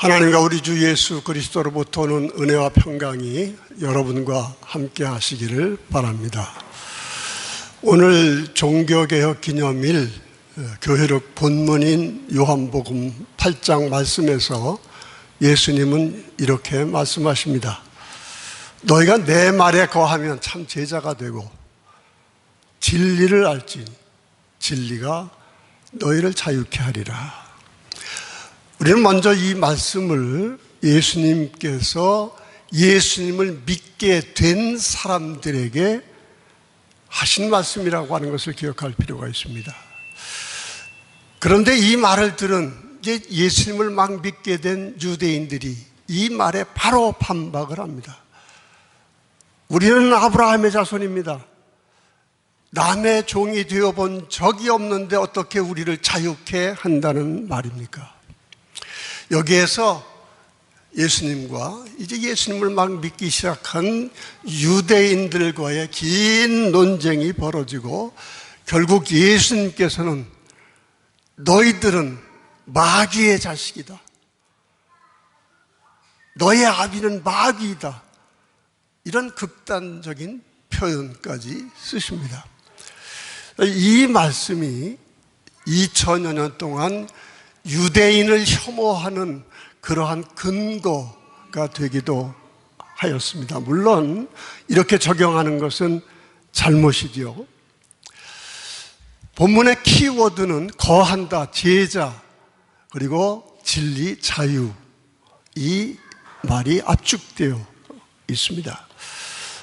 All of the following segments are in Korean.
하나님과 우리 주 예수 그리스도로부터 오는 은혜와 평강이 여러분과 함께 하시기를 바랍니다. 오늘 종교개혁 기념일 어, 교회력 본문인 요한복음 8장 말씀에서 예수님은 이렇게 말씀하십니다. 너희가 내 말에 거하면 참 제자가 되고 진리를 알지 진리가 너희를 자유케 하리라. 우리는 먼저 이 말씀을 예수님께서 예수님을 믿게 된 사람들에게 하신 말씀이라고 하는 것을 기억할 필요가 있습니다. 그런데 이 말을 들은 예수님을 막 믿게 된 유대인들이 이 말에 바로 반박을 합니다. 우리는 아브라함의 자손입니다. 남의 종이 되어 본 적이 없는데 어떻게 우리를 자유케 한다는 말입니까? 여기에서 예수님과 이제 예수님을 막 믿기 시작한 유대인들과의 긴 논쟁이 벌어지고 결국 예수님께서는 너희들은 마귀의 자식이다. 너의 아비는 마귀이다. 이런 극단적인 표현까지 쓰십니다. 이 말씀이 2000여 년 동안 유대인을 혐오하는 그러한 근거가 되기도 하였습니다. 물론 이렇게 적용하는 것은 잘못이지요. 본문의 키워드는 거한다, 제자, 그리고 진리, 자유. 이 말이 압축되어 있습니다.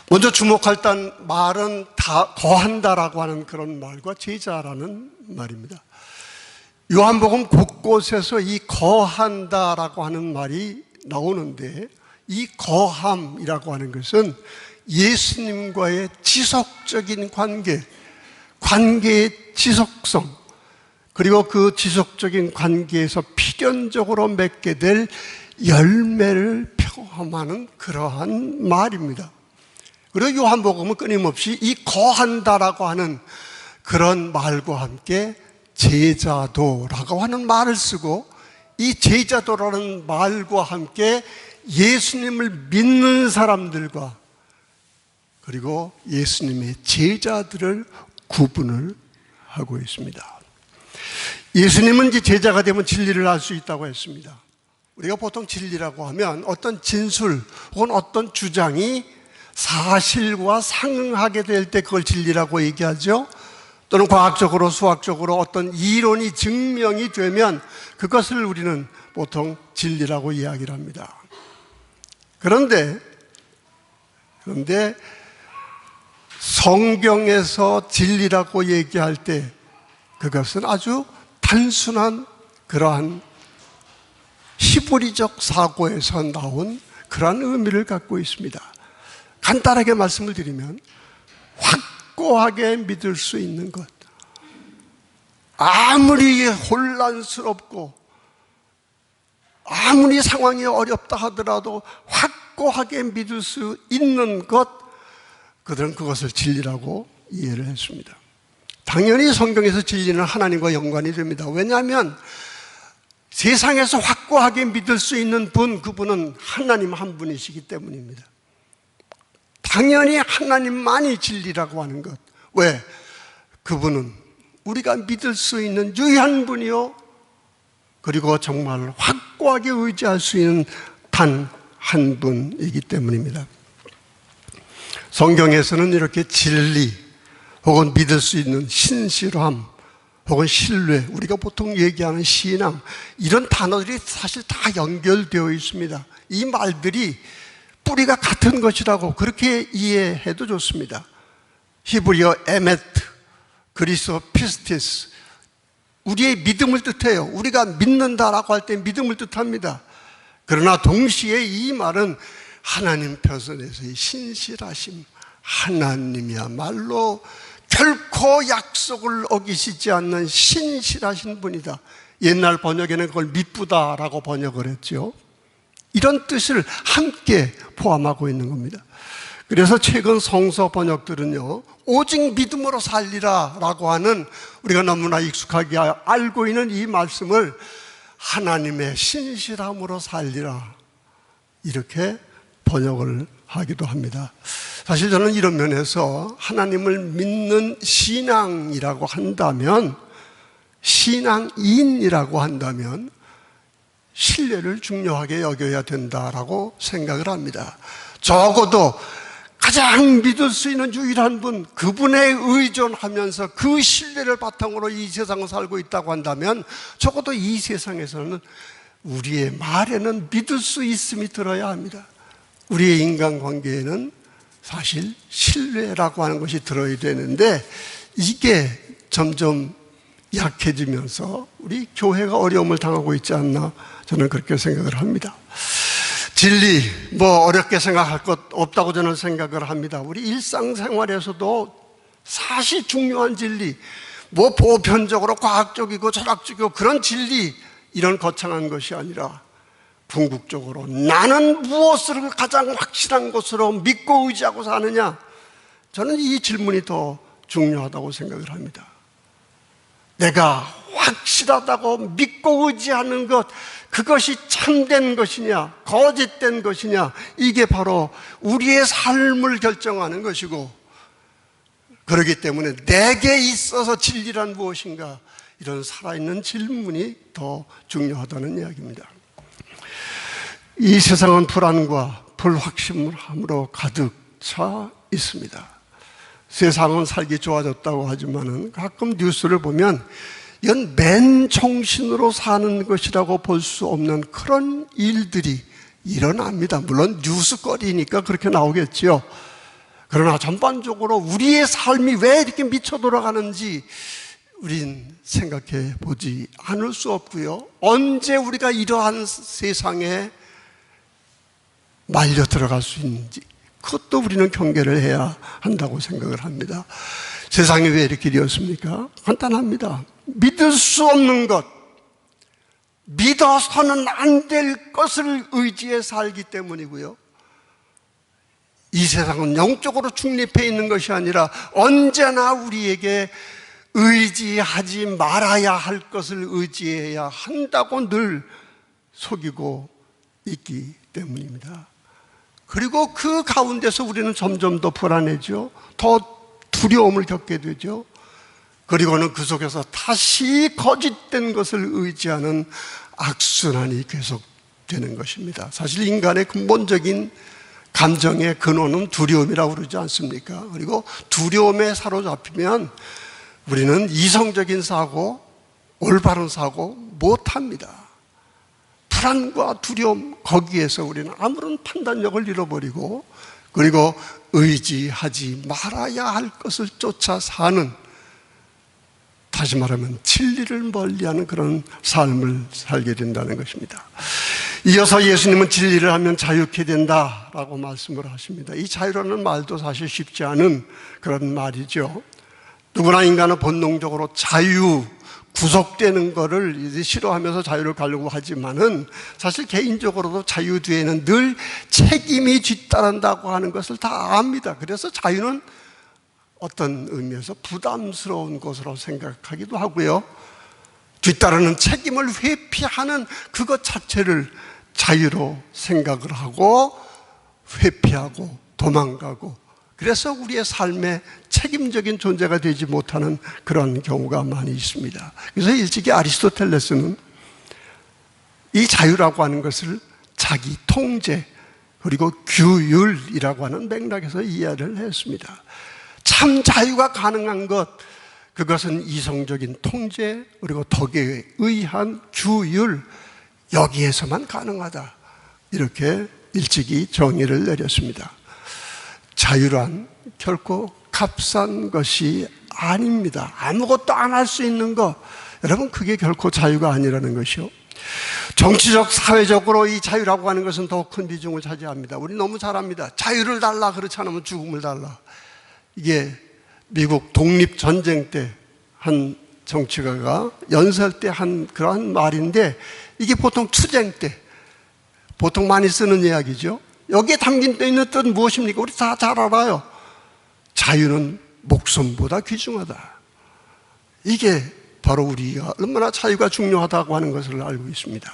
먼저 주목할 단 말은 다 거한다라고 하는 그런 말과 제자라는 말입니다. 요한복음 곳곳에서 이 거한다라고 하는 말이 나오는데 이 거함이라고 하는 것은 예수님과의 지속적인 관계, 관계의 지속성, 그리고 그 지속적인 관계에서 필연적으로 맺게 될 열매를 표함하는 그러한 말입니다. 그리고 요한복음은 끊임없이 이 거한다라고 하는 그런 말과 함께 제자도라고 하는 말을 쓰고 이 제자도라는 말과 함께 예수님을 믿는 사람들과 그리고 예수님의 제자들을 구분을 하고 있습니다. 예수님은 이제 제자가 되면 진리를 알 수 있다고 했습니다. 우리가 보통 진리라고 하면 어떤 진술 혹은 어떤 주장이 사실과 상응하게 될 때 그걸 진리라고 얘기하죠. 또는 과학적으로 수학적으로 어떤 이론이 증명이 되면 그것을 우리는 보통 진리라고 이야기를 합니다. 그런데 그런데 성경에서 진리라고 얘기할 때 그것은 아주 단순한 그러한 히브리적 사고에서 나온 그러한 의미를 갖고 있습니다. 간단하게 말씀을 드리면 확 고하게 믿을 수 있는 것. 아무리 혼란스럽고 아무리 상황이 어렵다 하더라도 확고하게 믿을 수 있는 것, 그들은 그것을 진리라고 이해를 했습니다. 당연히 성경에서 진리는 하나님과 연관이 됩니다. 왜냐하면 세상에서 확고하게 믿을 수 있는 분, 그분은 하나님 한 분이시기 때문입니다. 당연히 하나님만이 진리라고 하는 것. 왜? 그분은 우리가 믿을 수 있는 유일한 분이요. 그리고 정말 확고하게 의지할 수 있는 단 한 분이기 때문입니다. 성경에서는 이렇게 진리 혹은 믿을 수 있는 신실함 혹은 신뢰, 우리가 보통 얘기하는 신앙, 이런 단어들이 사실 다 연결되어 있습니다. 이 말들이 뿌리가 같은 것이라고 그렇게 이해해도 좋습니다. 히브리어 에메트, 그리스어 피스티스. 우리의 믿음을 뜻해요. 우리가 믿는다라고 할 때 믿음을 뜻합니다. 그러나 동시에 이 말은 하나님 편선에서의 신실하심, 하나님이야말로 결코 약속을 어기시지 않는 신실하신 분이다. 옛날 번역에는 그걸 미쁘다라고 번역을 했죠. 이런 뜻을 함께 포함하고 있는 겁니다. 그래서 최근 성서 번역들은요, 오직 믿음으로 살리라 라고 하는 우리가 너무나 익숙하게 알고 있는 이 말씀을 하나님의 신실함으로 살리라. 이렇게 번역을 하기도 합니다. 사실 저는 이런 면에서 하나님을 믿는 신앙이라고 한다면, 신앙인이라고 한다면, 신뢰를 중요하게 여겨야 된다라고 생각을 합니다. 적어도 가장 믿을 수 있는 유일한 분, 그분에 의존하면서 그 신뢰를 바탕으로 이 세상을 살고 있다고 한다면 적어도 이 세상에서는 우리의 말에는 믿을 수 있음이 들어야 합니다. 우리의 인간관계에는 사실 신뢰라고 하는 것이 들어야 되는데 이게 점점 약해지면서 우리 교회가 어려움을 당하고 있지 않나 저는 그렇게 생각을 합니다. 진리, 뭐 어렵게 생각할 것 없다고 저는 생각을 합니다. 우리 일상생활에서도 사실 중요한 진리, 뭐 보편적으로 과학적이고 철학적이고 그런 진리, 이런 거창한 것이 아니라 궁극적으로 나는 무엇을 가장 확실한 것으로 믿고 의지하고 사느냐? 저는 이 질문이 더 중요하다고 생각을 합니다. 내가 확실하다고 믿고 의지하는 것, 그것이 참된 것이냐, 거짓된 것이냐, 이게 바로 우리의 삶을 결정하는 것이고, 그렇기 때문에 내게 있어서 진리란 무엇인가, 이런 살아있는 질문이 더 중요하다는 이야기입니다. 이 세상은 불안과 불확실함으로 가득 차 있습니다. 세상은 살기 좋아졌다고 하지만은 가끔 뉴스를 보면 이건 맨정신으로 사는 것이라고 볼 수 없는 그런 일들이 일어납니다. 물론 뉴스거리니까 그렇게 나오겠죠. 그러나 전반적으로 우리의 삶이 왜 이렇게 미쳐 돌아가는지 우린 생각해 보지 않을 수 없고요. 언제 우리가 이러한 세상에 말려 들어갈 수 있는지 그것도 우리는 경계를 해야 한다고 생각을 합니다. 세상이 왜 이렇게 되었습니까? 간단합니다. 믿을 수 없는 것, 믿어서는 안 될 것을 의지해 살기 때문이고요. 이 세상은 영적으로 중립해 있는 것이 아니라 언제나 우리에게 의지하지 말아야 할 것을 의지해야 한다고 늘 속이고 있기 때문입니다. 그리고 그 가운데서 우리는 점점 더 불안해져. 더 두려움을 겪게 되죠. 그리고는 그 속에서 다시 거짓된 것을 의지하는 악순환이 계속되는 것입니다. 사실 인간의 근본적인 감정의 근원은 두려움이라고 그러지 않습니까? 그리고 두려움에 사로잡히면 우리는 이성적인 사고, 올바른 사고 못 합니다. 불안과 두려움, 거기에서 우리는 아무런 판단력을 잃어버리고, 그리고 의지하지 말아야 할 것을 쫓아 사는, 다시 말하면 진리를 멀리하는 그런 삶을 살게 된다는 것입니다. 이어서 예수님은 진리를 하면 자유케 된다라고 말씀을 하십니다. 이 자유라는 말도 사실 쉽지 않은 그런 말이죠. 누구나 인간은 본능적으로 자유, 구속되는 것을 싫어하면서 자유를 가려고 하지만은 사실 개인적으로도 자유 뒤에는 늘 책임이 뒤따른다고 하는 것을 다 압니다. 그래서 자유는 어떤 의미에서 부담스러운 것으로 생각하기도 하고요. 뒤따르는 책임을 회피하는 그것 자체를 자유로 생각을 하고 회피하고 도망가고 그래서 우리의 삶에 책임적인 존재가 되지 못하는 그런 경우가 많이 있습니다. 그래서 일찍이 아리스토텔레스는 이 자유라고 하는 것을 자기 통제 그리고 규율이라고 하는 맥락에서 이해를 했습니다. 참 자유가 가능한 것 그것은 이성적인 통제 그리고 덕에 의한 규율 여기에서만 가능하다. 이렇게 일찍이 정의를 내렸습니다. 자유란 결코 값싼 것이 아닙니다. 아무것도 안 할 수 있는 것. 여러분, 그게 결코 자유가 아니라는 것이요. 정치적, 사회적으로 이 자유라고 하는 것은 더 큰 비중을 차지합니다. 우리 너무 잘합니다. 자유를 달라. 그렇지 않으면 죽음을 달라. 이게 미국 독립전쟁 때 한 정치가가 연설 때 한 그러한 말인데 이게 보통 투쟁 때 보통 많이 쓰는 이야기죠. 여기에 담긴 데 있는 뜻은 무엇입니까? 우리 다 잘 알아요. 자유는 목숨보다 귀중하다. 이게 바로 우리가 얼마나 자유가 중요하다고 하는 것을 알고 있습니다.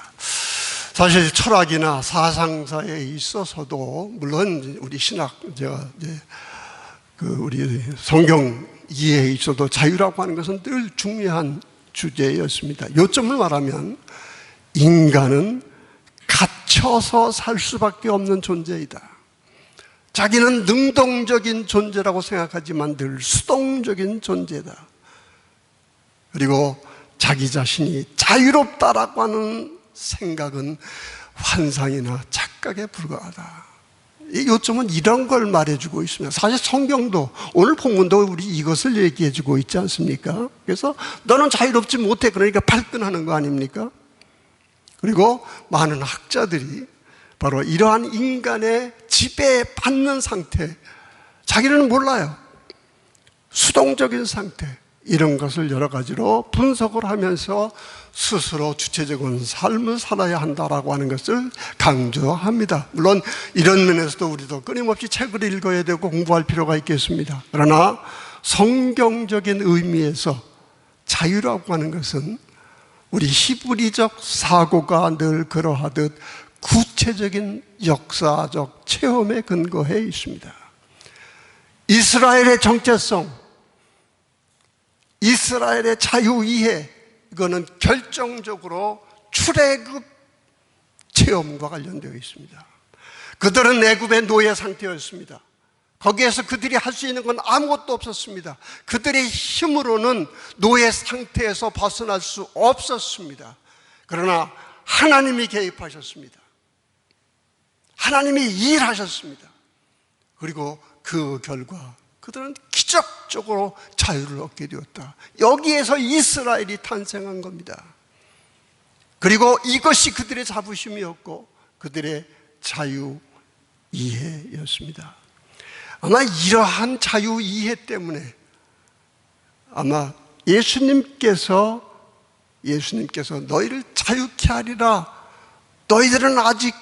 사실 철학이나 사상사에 있어서도 물론 우리 신학 제가 이제 그 우리 성경 이해에 있어도 자유라고 하는 것은 늘 중요한 주제였습니다. 요점을 말하면 인간은 갇혀서 살 수밖에 없는 존재이다. 자기는 능동적인 존재라고 생각하지만 늘 수동적인 존재다. 그리고 자기 자신이 자유롭다라고 하는 생각은 환상이나 착각에 불과하다. 이 요점은 이런 걸 말해주고 있습니다. 사실 성경도 오늘 본문도 우리 이것을 얘기해주고 있지 않습니까? 그래서 너는 자유롭지 못해 그러니까 발끈하는 거 아닙니까? 그리고 많은 학자들이 바로 이러한 인간의 지배받는 상태, 자기는 몰라요. 수동적인 상태, 이런 것을 여러 가지로 분석을 하면서 스스로 주체적인 삶을 살아야 한다라고 하는 것을 강조합니다. 물론 이런 면에서도 우리도 끊임없이 책을 읽어야 되고 공부할 필요가 있겠습니다. 그러나 성경적인 의미에서 자유라고 하는 것은 우리 히브리적 사고가 늘 그러하듯 구체적인 역사적 체험에 근거해 있습니다. 이스라엘의 정체성, 이스라엘의 자유 이해, 이거는 결정적으로 출애굽 체험과 관련되어 있습니다. 그들은 애굽의 노예 상태였습니다. 거기에서 그들이 할 수 있는 건 아무것도 없었습니다. 그들의 힘으로는 노예 상태에서 벗어날 수 없었습니다. 그러나 하나님이 개입하셨습니다. 하나님이 일하셨습니다. 그리고 그 결과 그들은 기적적으로 자유를 얻게 되었다. 여기에서 이스라엘이 탄생한 겁니다. 그리고 이것이 그들의 자부심이었고 그들의 자유 이해였습니다. 아마 이러한 자유 이해 때문에 아마 예수님께서 예수님께서 너희를 자유케 하리라. 너희들은 아직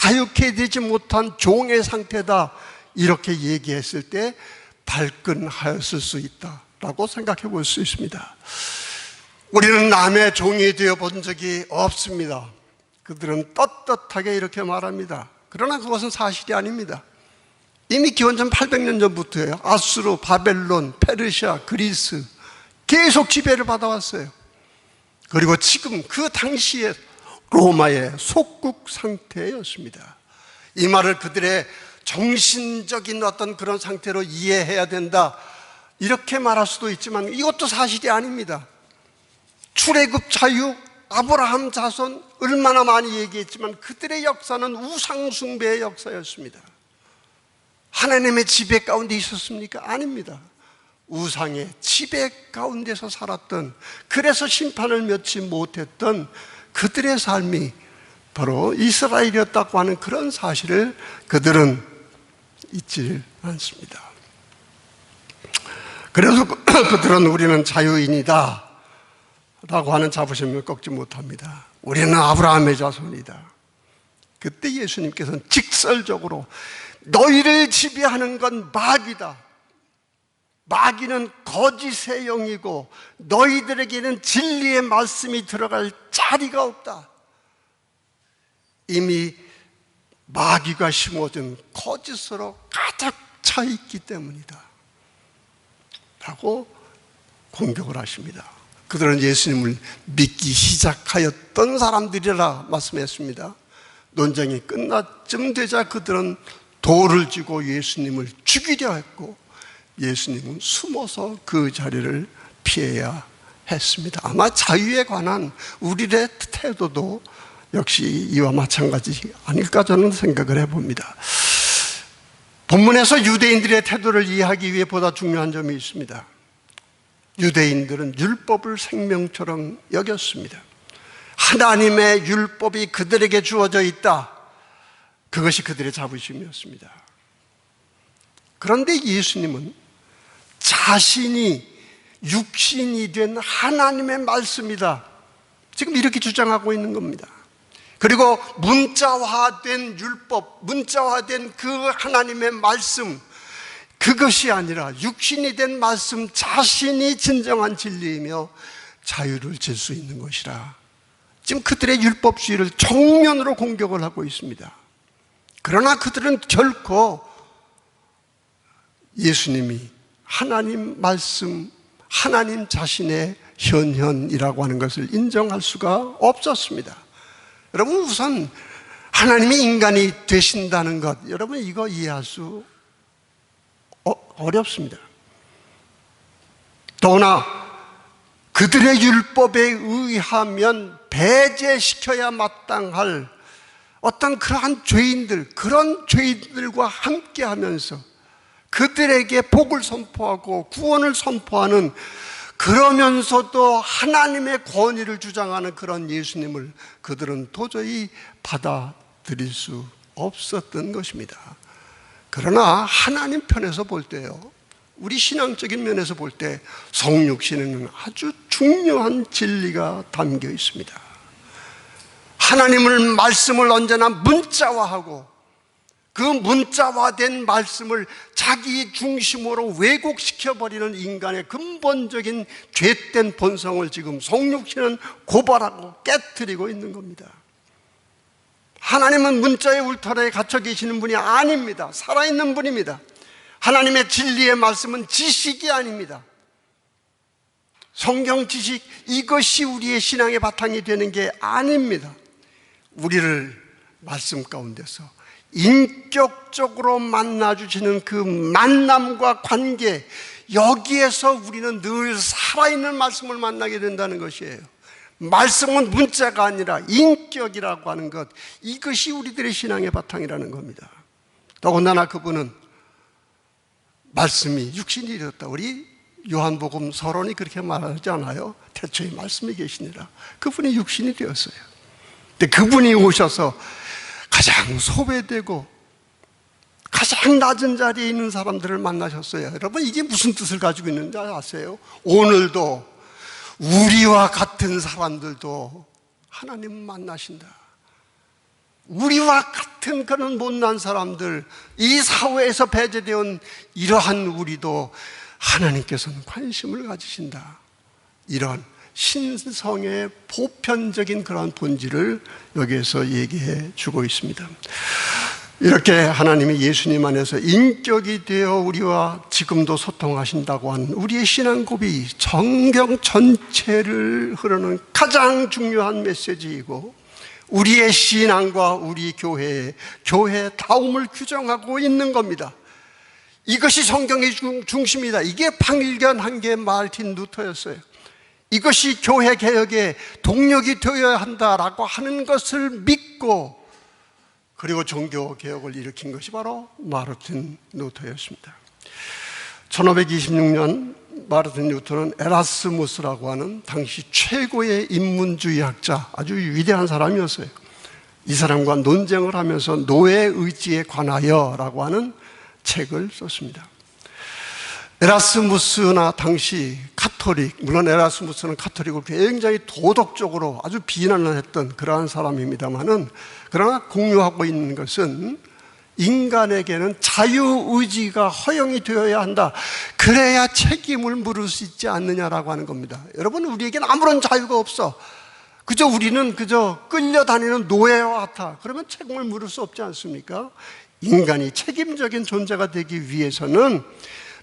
자유케 되지 못한 종의 상태다. 이렇게 얘기했을 때 발끈하였을 수 있다라고 생각해 볼 수 있습니다. 우리는 남의 종이 되어 본 적이 없습니다. 그들은 떳떳하게 이렇게 말합니다. 그러나 그것은 사실이 아닙니다. 이미 기원전 800년 전부터예요. 아수르, 바벨론, 페르시아, 그리스 계속 지배를 받아왔어요. 그리고 지금 그 당시에 로마의 속국 상태였습니다. 이 말을 그들의 정신적인 어떤 그런 상태로 이해해야 된다. 이렇게 말할 수도 있지만 이것도 사실이 아닙니다. 출애굽 자유, 아브라함 자손 얼마나 많이 얘기했지만 그들의 역사는 우상숭배의 역사였습니다. 하나님의 지배 가운데 있었습니까? 아닙니다. 우상의 지배 가운데서 살았던 그래서 심판을 면치 못했던 그들의 삶이 바로 이스라엘이었다고 하는 그런 사실을 그들은 잊지 않습니다. 그래서 그들은 우리는 자유인이다 라고 하는 자부심을 꺾지 못합니다. 우리는 아브라함의 자손이다. 그때 예수님께서는 직설적으로 너희를 지배하는 건 마귀다. 마귀는 거짓의 영이고 너희들에게는 진리의 말씀이 들어갈 자리가 없다. 이미 마귀가 심어준 거짓으로 가득 차 있기 때문이다. 라고 공격을 하십니다. 그들은 예수님을 믿기 시작하였던 사람들이라 말씀했습니다. 논쟁이 끝나쯤 되자 그들은 돌을 쥐고 예수님을 죽이려 했고 예수님은 숨어서 그 자리를 피해야 했습니다. 아마 자유에 관한 우리의 태도도 역시 이와 마찬가지 아닐까 저는 생각을 해봅니다. 본문에서 유대인들의 태도를 이해하기 위해 보다 중요한 점이 있습니다. 유대인들은 율법을 생명처럼 여겼습니다. 하나님의 율법이 그들에게 주어져 있다. 그것이 그들의 자부심이었습니다. 그런데 예수님은 자신이 육신이 된 하나님의 말씀이다. 지금 이렇게 주장하고 있는 겁니다. 그리고 문자화된 율법, 문자화된 그 하나님의 말씀, 그것이 아니라 육신이 된 말씀 자신이 진정한 진리이며 자유를 질 수 있는 것이라. 지금 그들의 율법주의를 정면으로 공격을 하고 있습니다. 그러나 그들은 결코 예수님이 하나님 말씀, 하나님 자신의 현현이라고 하는 것을 인정할 수가 없었습니다. 여러분, 우선 하나님이 인간이 되신다는 것, 여러분 이거 이해할 수 어, 어렵습니다. 더구나 그들의 율법에 의하면 배제시켜야 마땅할 어떤 그러한 죄인들, 그런 죄인들과 함께 하면서 그들에게 복을 선포하고 구원을 선포하는 그러면서도 하나님의 권위를 주장하는 그런 예수님을 그들은 도저히 받아들일 수 없었던 것입니다. 그러나 하나님 편에서 볼 때요, 우리 신앙적인 면에서 볼 때 성육신에는 아주 중요한 진리가 담겨 있습니다. 하나님을 말씀을 언제나 문자화하고 그 문자화된 말씀을 자기 중심으로 왜곡시켜버리는 인간의 근본적인 죄된 본성을 지금 성육신은 고발하고 깨뜨리고 있는 겁니다. 하나님은 문자의 울타리에 갇혀 계시는 분이 아닙니다. 살아있는 분입니다. 하나님의 진리의 말씀은 지식이 아닙니다. 성경 지식, 이것이 우리의 신앙의 바탕이 되는 게 아닙니다. 우리를 말씀 가운데서 인격적으로 만나주시는 그 만남과 관계, 여기에서 우리는 늘 살아있는 말씀을 만나게 된다는 것이에요. 말씀은 문자가 아니라 인격이라고 하는 것, 이것이 우리들의 신앙의 바탕이라는 겁니다. 더군다나 그분은 말씀이 육신이 되었다. 우리 요한복음 서론이 그렇게 말하지 않아요? 태초에 말씀이 계시니라. 그분이 육신이 되었어요. 근데 그분이 오셔서 가장 소외되고 가장 낮은 자리에 있는 사람들을 만나셨어요. 여러분, 이게 무슨 뜻을 가지고 있는지 아세요? 오늘도 우리와 같은 사람들도 하나님 만나신다. 우리와 같은 그런 못난 사람들, 이 사회에서 배제되어 이러한 우리도 하나님께서는 관심을 가지신다. 이런 신성의 보편적인 그런 본질을 여기에서 얘기해 주고 있습니다. 이렇게 하나님이 예수님 안에서 인격이 되어 우리와 지금도 소통하신다고 하는 우리의 신앙 고비 정경 전체를 흐르는 가장 중요한 메시지이고 우리의 신앙과 우리 교회의 교회 다움을 규정하고 있는 겁니다. 이것이 성경의 중심이다. 이게 방일견 한계 마틴 루터였어요. 이것이 교회 개혁의 동력이 되어야 한다라고 하는 것을 믿고 그리고 종교 개혁을 일으킨 것이 바로 마르틴 루터였습니다. 1526년 마르틴 루터는 에라스무스라고 하는 당시 최고의 인문주의학자, 아주 위대한 사람이었어요. 이 사람과 논쟁을 하면서 노예 의지에 관하여라고 하는 책을 썼습니다. 에라스무스나 당시 카톨릭, 물론 에라스무스는 카톨릭을 굉장히 도덕적으로 아주 비난을 했던 그러한 사람입니다만은 그러나 공유하고 있는 것은 인간에게는 자유의지가 허용이 되어야 한다. 그래야 책임을 물을 수 있지 않느냐라고 하는 겁니다. 여러분, 우리에게는 아무런 자유가 없어. 그저 우리는 그저 끌려다니는 노예와 같아. 그러면 책임을 물을 수 없지 않습니까? 인간이 책임적인 존재가 되기 위해서는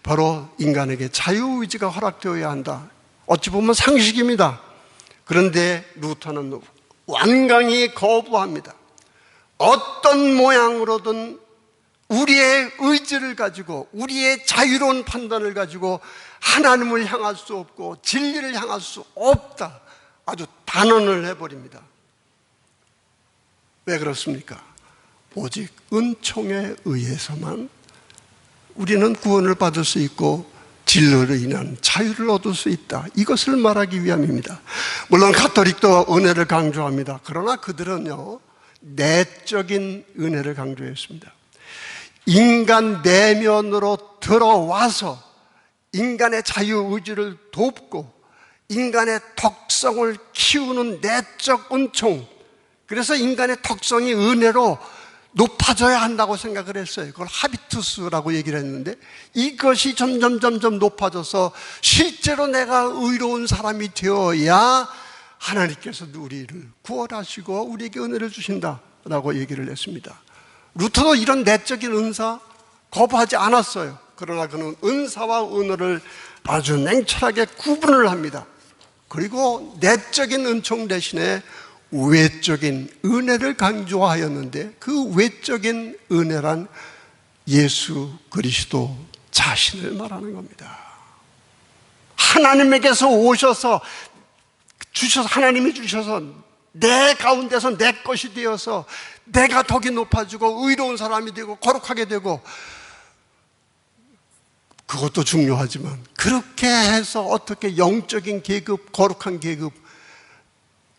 바로 인간에게 자유의지가 허락되어야 한다. 어찌 보면 상식입니다. 그런데 루터는 완강히 거부합니다. 어떤 모양으로든 우리의 의지를 가지고 우리의 자유로운 판단을 가지고 하나님을 향할 수 없고 진리를 향할 수 없다. 아주 단언을 해버립니다. 왜 그렇습니까? 오직 은총에 의해서만 우리는 구원을 받을 수 있고 진로로 인한 자유를 얻을 수 있다. 이것을 말하기 위함입니다. 물론 가톨릭도 은혜를 강조합니다. 그러나 그들은요, 내적인 은혜를 강조했습니다. 인간 내면으로 들어와서 인간의 자유 의지를 돕고 인간의 덕성을 키우는 내적 은총. 그래서 인간의 덕성이 은혜로 높아져야 한다고 생각을 했어요. 그걸 하비투스라고 얘기를 했는데 이것이 점점 점점 높아져서 실제로 내가 의로운 사람이 되어야 하나님께서 우리를 구원하시고 우리에게 은혜를 주신다라고 얘기를 했습니다. 루터도 이런 내적인 은사 거부하지 않았어요. 그러나 그는 은사와 은혜를 아주 냉철하게 구분을 합니다. 그리고 내적인 은총 대신에 외적인 은혜를 강조하였는데 그 외적인 은혜란 예수 그리스도 자신을 말하는 겁니다. 하나님에게서 오셔서 주셔서 하나님이 주셔서 내 가운데서 내 것이 되어서 내가 덕이 높아지고 의로운 사람이 되고 거룩하게 되고 그것도 중요하지만 그렇게 해서 어떻게 영적인 계급, 거룩한 계급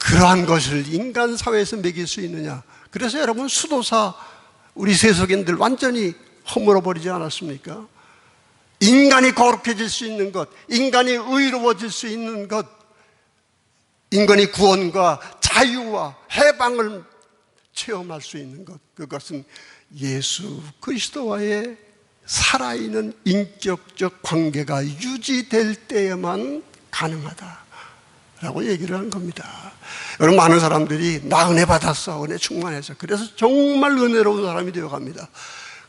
그러한 것을 인간 사회에서 매길 수 있느냐. 그래서 여러분 수도사 우리 세속인들 완전히 허물어 버리지 않았습니까? 인간이 거룩해질 수 있는 것, 인간이 의로워질 수 있는 것, 인간이 구원과 자유와 해방을 체험할 수 있는 것, 그것은 예수 그리스도와의 살아있는 인격적 관계가 유지될 때에만 가능하다. 라고 얘기를 한 겁니다. 여러분, 많은 사람들이 나 은혜 받았어. 은혜 충만해서. 그래서 정말 은혜로운 사람이 되어 갑니다.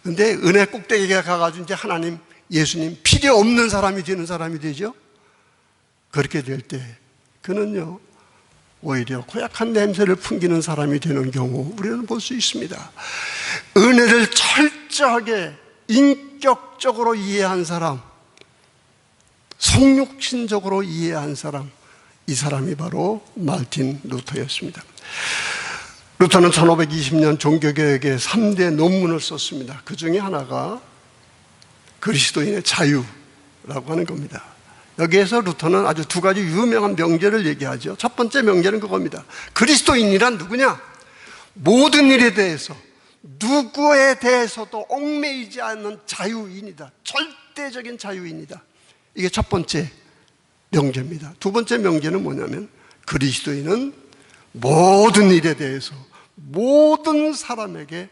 근데 은혜 꼭대기에 가가지고 이제 하나님, 예수님 필요 없는 사람이 되는 사람이 되죠? 그렇게 될 때, 그는요, 오히려 고약한 냄새를 풍기는 사람이 되는 경우 우리는 볼 수 있습니다. 은혜를 철저하게 인격적으로 이해한 사람, 성육신적으로 이해한 사람, 이 사람이 바로 말틴 루터였습니다. 루터는 1520년 종교개혁의 3대 논문을 썼습니다. 그 중에 하나가 그리스도인의 자유라고 하는 겁니다. 여기에서 루터는 아주 두 가지 유명한 명제를 얘기하죠. 첫 번째 명제는 그겁니다. 그리스도인이란 누구냐? 모든 일에 대해서 누구에 대해서도 얽매이지 않는 자유인이다. 절대적인 자유인이다. 이게 첫 번째 명제입니다. 두 번째 명제는 뭐냐면 그리스도인은 모든 일에 대해서 모든 사람에게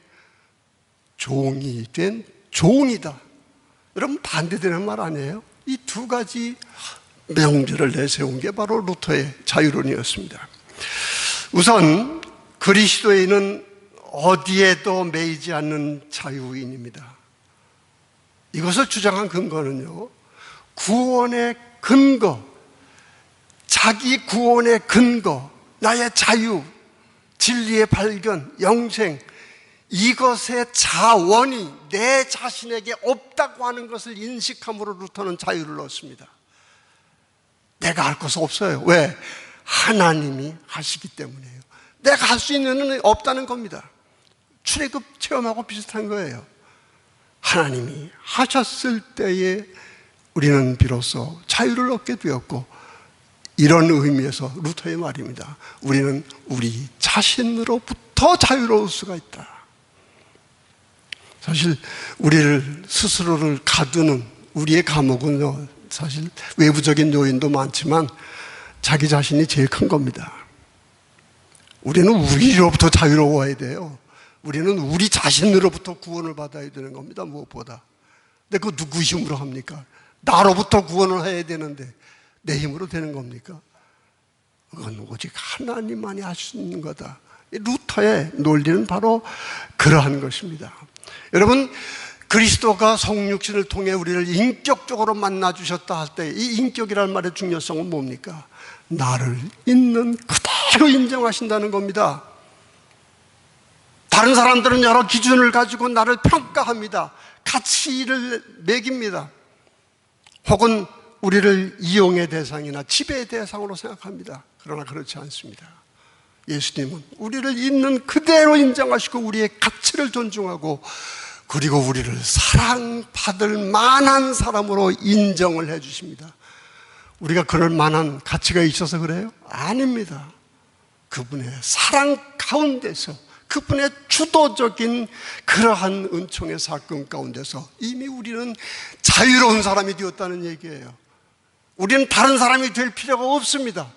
종이 된 종이다. 여러분 반대되는 말 아니에요? 이 두 가지 명제를 내세운 게 바로 루터의 자유론이었습니다. 우선 그리스도인은 어디에도 매이지 않는 자유인입니다. 이것을 주장한 근거는요, 구원의 근거, 자기 구원의 근거, 나의 자유, 진리의 발견, 영생, 이것의 자원이 내 자신에게 없다고 하는 것을 인식함으로 루터는 자유를 얻습니다. 내가 할 것은 없어요. 왜? 하나님이 하시기 때문이에요. 내가 할 수 있는 은 없다는 겁니다. 출애굽 체험하고 비슷한 거예요. 하나님이 하셨을 때에 우리는 비로소 자유를 얻게 되었고 이런 의미에서 루터의 말입니다. 우리는 우리 자신으로부터 자유로울 수가 있다. 사실 우리를 스스로를 가두는 우리의 감옥은요, 사실 외부적인 요인도 많지만 자기 자신이 제일 큰 겁니다. 우리는 우리로부터 자유로워야 돼요. 우리는 우리 자신으로부터 구원을 받아야 되는 겁니다. 무엇보다. 근데 그 누구 힘으로 합니까? 나로부터 구원을 해야 되는데 내 힘으로 되는 겁니까? 그건 오직 하나님만이 있는 거다. 루터의 논리는 바로 그러한 것입니다. 여러분, 그리스도가 성육신을 통해 우리를 인격적으로 만나 주셨다 할 때 이 인격이라는 말의 중요성은 뭡니까? 나를 있는 그대로 인정하신다는 겁니다. 다른 사람들은 여러 기준을 가지고 나를 평가합니다. 가치를 매깁니다. 혹은 우리를 이용의 대상이나 지배의 대상으로 생각합니다. 그러나 그렇지 않습니다. 예수님은 우리를 있는 그대로 인정하시고 우리의 가치를 존중하고 그리고 우리를 사랑받을 만한 사람으로 인정을 해 주십니다. 우리가 그럴 만한 가치가 있어서 그래요? 아닙니다. 그분의 사랑 가운데서 그분의 주도적인 그러한 은총의 사건 가운데서 이미 우리는 자유로운 사람이 되었다는 얘기예요. 우리는 다른 사람이 될 필요가 없습니다.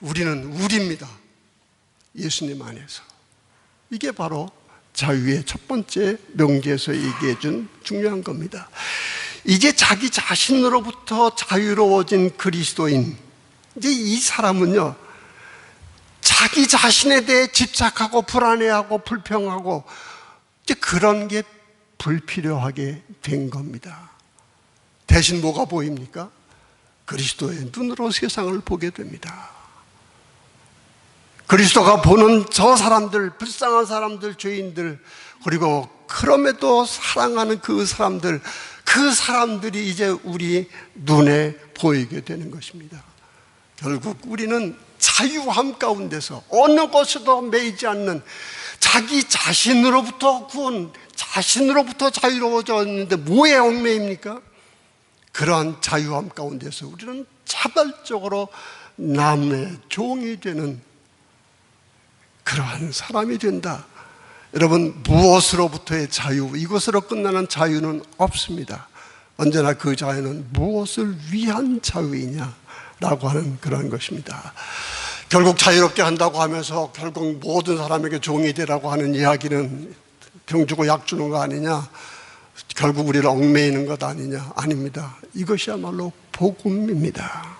우리는 우리입니다. 예수님 안에서. 이게 바로 자유의 첫 번째 명제에서 얘기해 준 중요한 겁니다. 이제 자기 자신으로부터 자유로워진 그리스도인, 이제 이 사람은요, 자기 자신에 대해 집착하고 불안해하고 불평하고 이제 그런 게 불필요하게 된 겁니다. 대신 뭐가 보입니까? 그리스도의 눈으로 세상을 보게 됩니다. 그리스도가 보는 저 사람들, 불쌍한 사람들, 죄인들, 그리고 그럼에도 사랑하는 그 사람들, 그 사람들이 이제 우리 눈에 보이게 되는 것입니다. 결국 우리는 자유함 가운데서 어느 것에도 매이지 않는 자기 자신으로부터 구원, 자신으로부터 자유로워졌는데 뭐에 얽매입니까? 그러한 자유함 가운데서 우리는 자발적으로 남의 종이 되는 그러한 사람이 된다. 여러분, 무엇으로부터의 자유, 이것으로 끝나는 자유는 없습니다. 언제나 그 자유는 무엇을 위한 자유이냐 라고 하는 그런 것입니다. 결국 자유롭게 한다고 하면서 결국 모든 사람에게 종이 되라고 하는 이야기는 병 주고 약 주는 거 아니냐? 결국 우리를 얽매이는 것 아니냐? 아닙니다. 이것이야말로 복음입니다.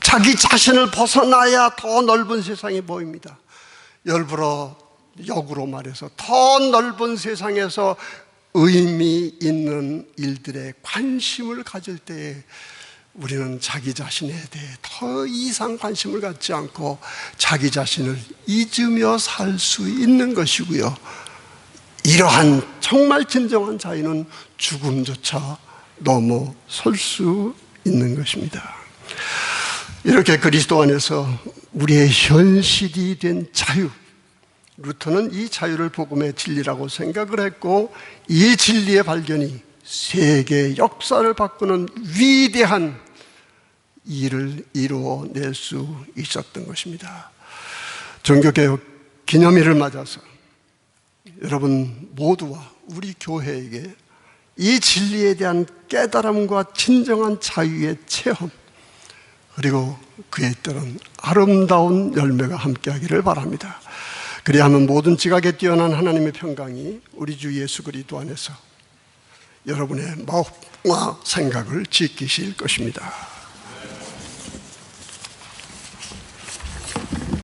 자기 자신을 벗어나야 더 넓은 세상이 보입니다. 열불어 역으로 말해서 더 넓은 세상에서 의미 있는 일들에 관심을 가질 때에 우리는 자기 자신에 대해 더 이상 관심을 갖지 않고 자기 자신을 잊으며 살 수 있는 것이고요. 이러한 정말 진정한 자유는 죽음조차 넘어설 수 있는 것입니다. 이렇게 그리스도 안에서 우리의 현실이 된 자유, 루터는 이 자유를 복음의 진리라고 생각을 했고 이 진리의 발견이 세계 역사를 바꾸는 위대한 일을 이루어낼 수 있었던 것입니다. 종교개혁 기념일을 맞아서 여러분 모두와 우리 교회에게 이 진리에 대한 깨달음과 진정한 자유의 체험 그리고 그에 따른 아름다운 열매가 함께하기를 바랍니다. 그리하면 모든 지각에 뛰어난 하나님의 평강이 우리 주 예수 그리스도 안에서 여러분의 마음과 생각을 지키실 것입니다.